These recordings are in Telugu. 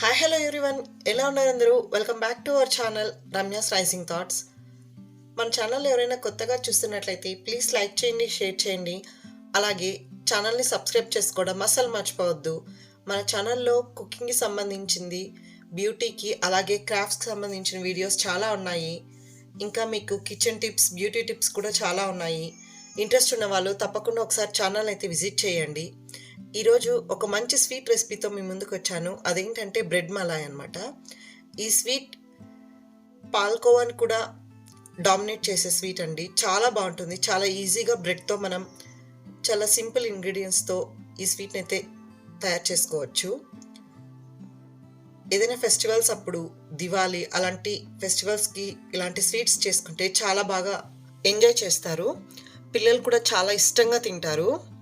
హాయ్ హలో ఎవ్రీవన్ ఎలా ఉన్నారు అందరూ? Welcome back to our channel Ramya's rising thoughts మన ఛానల్ ఎవరైనా కొత్తగా చూస్తున్నట్లయితే ప్లీజ్ లైక్ చేయండి షేర్ చేయండి. అలాగే ఛానల్ని సబ్స్క్రైబ్ చేసుకోవడం అసలు మర్చిపోవద్దు. మన ఛానల్లో కుకింగ్కి సంబంధించింది బ్యూటీకి అలాగే క్రాఫ్ట్స్కి సంబంధించిన వీడియోస్ చాలా ఉన్నాయి. ఇంకా మీకు కిచెన్ టిప్స్ బ్యూటీ టిప్స్ కూడా చాలా ఉన్నాయి. ఇంట్రెస్ట్ ఉన్న వాళ్ళు తప్పకుండా ఒకసారి ఛానల్ అయితే విజిట్ చేయండి. ఈరోజు ఒక మంచి స్వీట్ రెసిపీతో మీ ముందుకు వచ్చాను. అదేంటంటే బ్రెడ్ మలాయ్ అనమాట ఈ స్వీట్ పాల్కోవాని కూడా డామినేట్ చేసే స్వీట్ అండి. చాలా బాగుంటుంది. చాలా ఈజీగా బ్రెడ్తో మనం చాలా సింపుల్ ఇంగ్రీడియంట్స్తో ఈ స్వీట్ని అయితే తయారు చేసుకోవచ్చు. ఏదైనా ఫెస్టివల్స్ అప్పుడు దివాళీ అలాంటి ఫెస్టివల్స్కి ఇలాంటి స్వీట్స్ చేసుకుంటే చాలా బాగా ఎంజాయ్ చేస్తారు. పిల్లలు కూడా చాలా ఇష్టంగా తింటారు.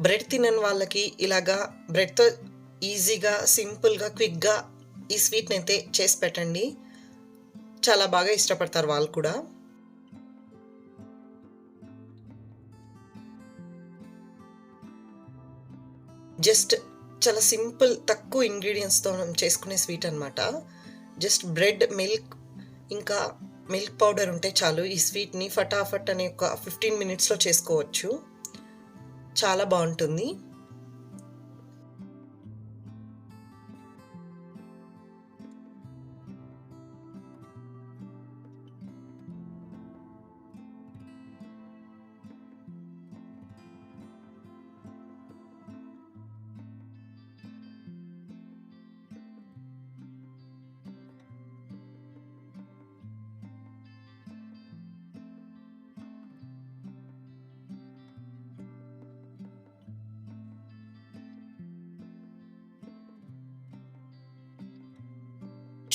బ్రెడ్ తినని వాళ్ళకి ఇలాగా బ్రెడ్తో ఈజీగా సింపుల్గా క్విక్గా ఈ స్వీట్ని అయితే చేసి పెట్టండి. చాలా బాగా ఇష్టపడతారు వాళ్ళు కూడా. జస్ట్ చాలా సింపుల్ తక్కువ ఇంగ్రీడియంట్స్తో మనం చేసుకునే స్వీట్ అనమాట జస్ట్ బ్రెడ్ మిల్క్ ఇంకా మిల్క్ పౌడర్ ఉంటే చాలు ఈ స్వీట్ని ఫటాఫట్ అనే ఒక ఫిఫ్టీన్ మినిట్స్లో చేసుకోవచ్చు. చాలా బాగుంటుంది.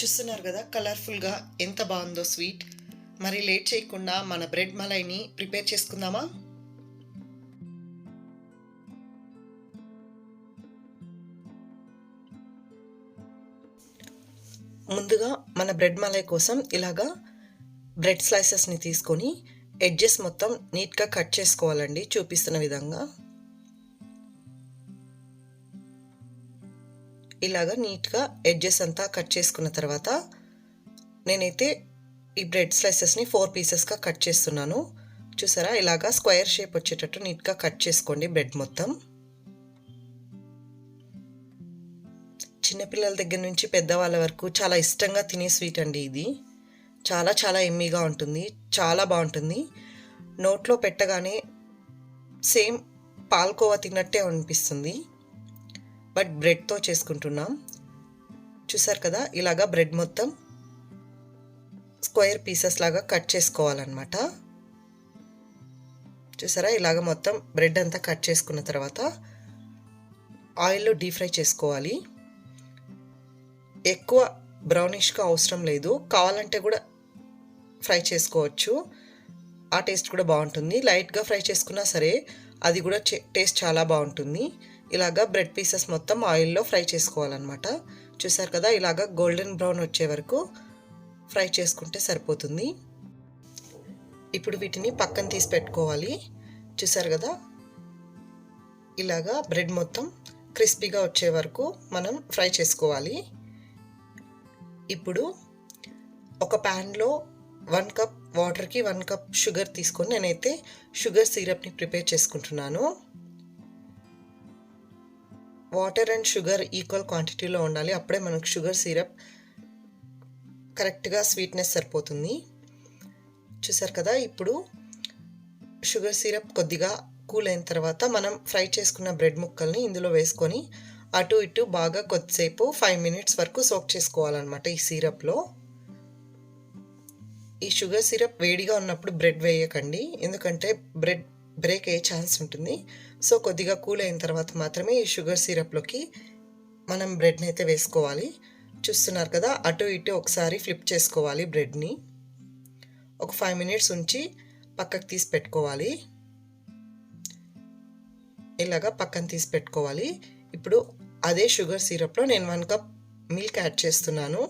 చూస్తున్నారు కదా కలర్ఫుల్గా ఎంత బాగుందో స్వీట్ మరి లేట్ చేయకుండా మన బ్రెడ్ మలైని ప్రిపేర్ చేసుకుందామా? ముందుగా మన బ్రెడ్ మలై కోసం ఇలాగా బ్రెడ్ స్లైసెస్ని తీసుకొని ఎడ్జెస్ మొత్తం నీట్గా కట్ చేసుకోవాలండి చూపిస్తున్న విధంగా. ఇలాగా నీట్గా ఎడ్జెస్ అంతా కట్ చేసుకున్న తర్వాత నేనైతే ఈ బ్రెడ్ స్లైసెస్ని ఫోర్ పీసెస్గా కట్ చేస్తున్నాను. చూసారా? ఇలాగా స్క్వేర్ షేప్ వచ్చేటట్టు నీట్గా కట్ చేసుకోండి బ్రెడ్ మొత్తం. చిన్నపిల్లల దగ్గర నుంచి పెద్దవాళ్ళ వరకు చాలా ఇష్టంగా తినే స్వీట్ అండి ఇది. చాలా చాలా ఎమ్మీగా ఉంటుంది. చాలా బాగుంటుంది. నోట్లో పెట్టగానే సేమ్ పాల్కోవా తిన్నట్టే అనిపిస్తుంది. బట్ బ్రెడ్తో చేసుకుంటున్నాం. చూసారు కదా ఇలాగా బ్రెడ్ మొత్తం స్క్వేర్ పీసెస్ లాగా కట్ చేసుకోవాలన్నమాట. చూసారా ఇలాగ మొత్తం బ్రెడ్ అంతా కట్ చేసుకున్న తర్వాత ఆయిల్లో డీప్ ఫ్రై చేసుకోవాలి. ఎక్కువ బ్రౌనిష్గా అవసరం లేదు. కావాలంటే కూడా ఫ్రై చేసుకోవచ్చు. ఆ టేస్ట్ కూడా బాగుంటుంది. లైట్గా ఫ్రై చేసుకున్నా సరే అది కూడా టేస్ట్ చాలా బాగుంటుంది. ఇలాగా బ్రెడ్ పీసెస్ మొత్తం ఆయిల్లో ఫ్రై చేసుకోవాలన్నమాట. చూసారు కదా ఇలాగా గోల్డెన్ బ్రౌన్ వచ్చే వరకు ఫ్రై చేసుకుంటే సరిపోతుంది. ఇప్పుడు వీటిని పక్కన తీసి పెట్టుకోవాలి. చూసారు కదా ఇలాగా బ్రెడ్ మొత్తం క్రిస్పీగా వచ్చే వరకు మనం ఫ్రై చేసుకోవాలి. ఇప్పుడు ఒక ప్యాన్లో వన్ కప్ వాటర్కి వన్ కప్ షుగర్ తీసుకొని నేనైతే షుగర్ సిరప్ని ప్రిపేర్ చేసుకుంటున్నాను. వాటర్ అండ్ షుగర్ ఈక్వల్ క్వాంటిటీలో ఉండాలి. అప్పుడే మనకు షుగర్ సిరప్ కరెక్ట్గా స్వీట్నెస్ సరిపోతుంది. చూసారు కదా ఇప్పుడు షుగర్ సిరప్ కొద్దిగా కూల్ అయిన తర్వాత మనం ఫ్రై చేసుకున్న బ్రెడ్ ముక్కల్ని ఇందులో వేసుకొని అటు ఇటు బాగా కొద్దిసేపు ఫైవ్ మినిట్స్ వరకు సోక్ చేసుకోవాలన్నమాట ఈ సిరప్లో. ఈ షుగర్ సిరప్ వేడిగా ఉన్నప్పుడు బ్రెడ్ వేయకండి. ఎందుకంటే బ్రెడ్ బ్రేక్ అయ్యే ఛాన్స్ ఉంటుంది. సో కొద్దిగా కూల్ అయిన తర్వాత మాత్రమే ఈ షుగర్ సిరప్లోకి మనం బ్రెడ్ని అయితే వేసుకోవాలి. చూస్తున్నారు కదా అటు ఇటు ఒకసారి ఫ్లిప్ చేసుకోవాలి బ్రెడ్ని. ఒక ఫైవ్ మినిట్స్ ఉంచి పక్కకు తీసి పెట్టుకోవాలి. ఇలాగా పక్కన తీసి పెట్టుకోవాలి. ఇప్పుడు అదే షుగర్ సిరప్లో నేను వన్ కప్ మిల్క్ యాడ్ చేస్తున్నాను.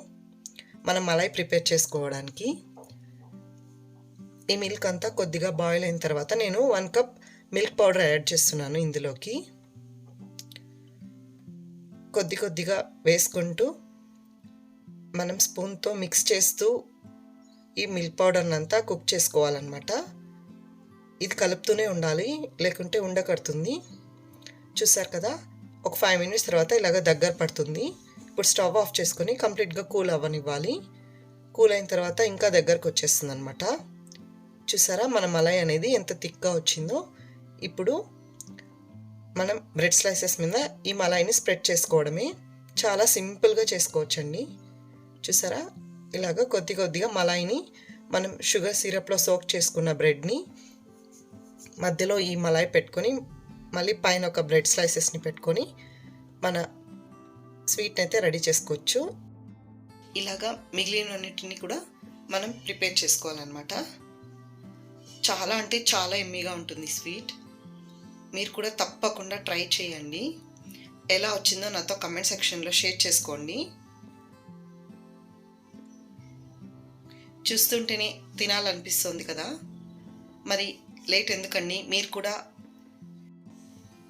మనం మలై ప్రిపేర్ చేసుకోవడానికి. ఈ మిల్క్ అంతా కొద్దిగా బాయిల్ అయిన తర్వాత నేను one cup milk powder add చేస్తున్నాను ఇందులోకి. కొద్ది కొద్దిగా వేసుకుంటూ మనం స్పూన్తో మిక్స్ చేస్తూ ఈ మిల్క్ పౌడర్ని అంతా కుక్ చేసుకోవాలన్నమాట. ఇది కలుపుతూనే ఉండాలి లేకుంటే ఉండకడుతుంది. చూసారు కదా? ఒక ఫైవ్ మినిట్స్ తర్వాత ఇలాగ దగ్గర పడుతుంది. ఇప్పుడు స్టవ్ ఆఫ్ చేసుకొని కంప్లీట్గా కూల్ అవ్వనివ్వాలి. కూల్ అయిన తర్వాత ఇంకా దగ్గరకు వచ్చేస్తుంది అనమాట చూసారా? మన మలై అనేది ఎంత థిక్గా వచ్చిందో. ఇప్పుడు మనం బ్రెడ్ స్లైసెస్ మీద ఈ మలాయిని స్ప్రెడ్ చేసుకోవడమే. చాలా సింపుల్గా చేసుకోవచ్చండి. చూసారా? ఇలాగ కొద్ది కొద్దిగా మలాయిని మనం షుగర్ సిరప్లో సోక్ చేసుకున్న బ్రెడ్ని మధ్యలో ఈ మలాయి పెట్టుకొని మళ్ళీ పైన ఒక బ్రెడ్ స్లైసెస్ని పెట్టుకొని మన స్వీట్ని అయితే రెడీ చేసుకోవచ్చు. ఇలాగా మిగిలినన్నిటిని కూడా మనం ప్రిపేర్ చేసుకోవాలన్నమాట. చాలా అంటే చాలా ఎమ్మీగా ఉంటుంది స్వీట్. మీరు కూడా తప్పకుండా ట్రై చేయండి. ఎలా వచ్చిందో నాతో కమెంట్ సెక్షన్లో షేర్ చేసుకోండి. చూస్తుంటేనే తినాలనిపిస్తుంది కదా. మరి లేట్ ఎందుకండి? మీరు కూడా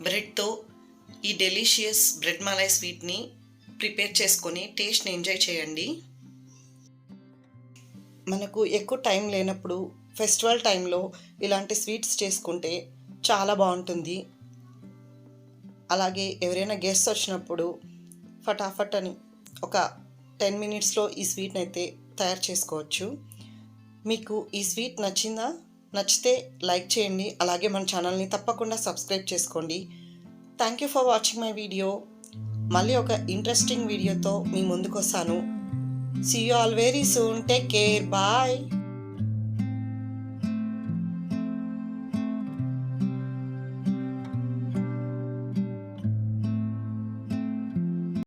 బ్రెడ్తో ఈ డెలిషియస్ బ్రెడ్ మలాయ్ స్వీట్ని ప్రిపేర్ చేసుకొని టేస్ట్ని ఎంజాయ్ చేయండి. మనకు ఎక్కువ టైం లేనప్పుడు ఫెస్టివల్ టైంలో ఇలాంటి స్వీట్స్ చేసుకుంటే చాలా బాగుంటుంది. అలాగే ఎవరైనా గెస్ట్ వచ్చినప్పుడు ఫటాఫట్ అని ఒక టెన్ మినిట్స్లో ఈ స్వీట్ని అయితే తయారు చేసుకోవచ్చు. మీకు ఈ స్వీట్ నచ్చిందా? నచ్చితే లైక్ చేయండి. అలాగే మన ఛానల్ని తప్పకుండా సబ్స్క్రైబ్ చేసుకోండి. Thank you for watching my video. మళ్ళీ ఒక ఇంట్రెస్టింగ్ వీడియోతో మీ ముందుకు వస్తాను See you all very soon. Take care. Bye.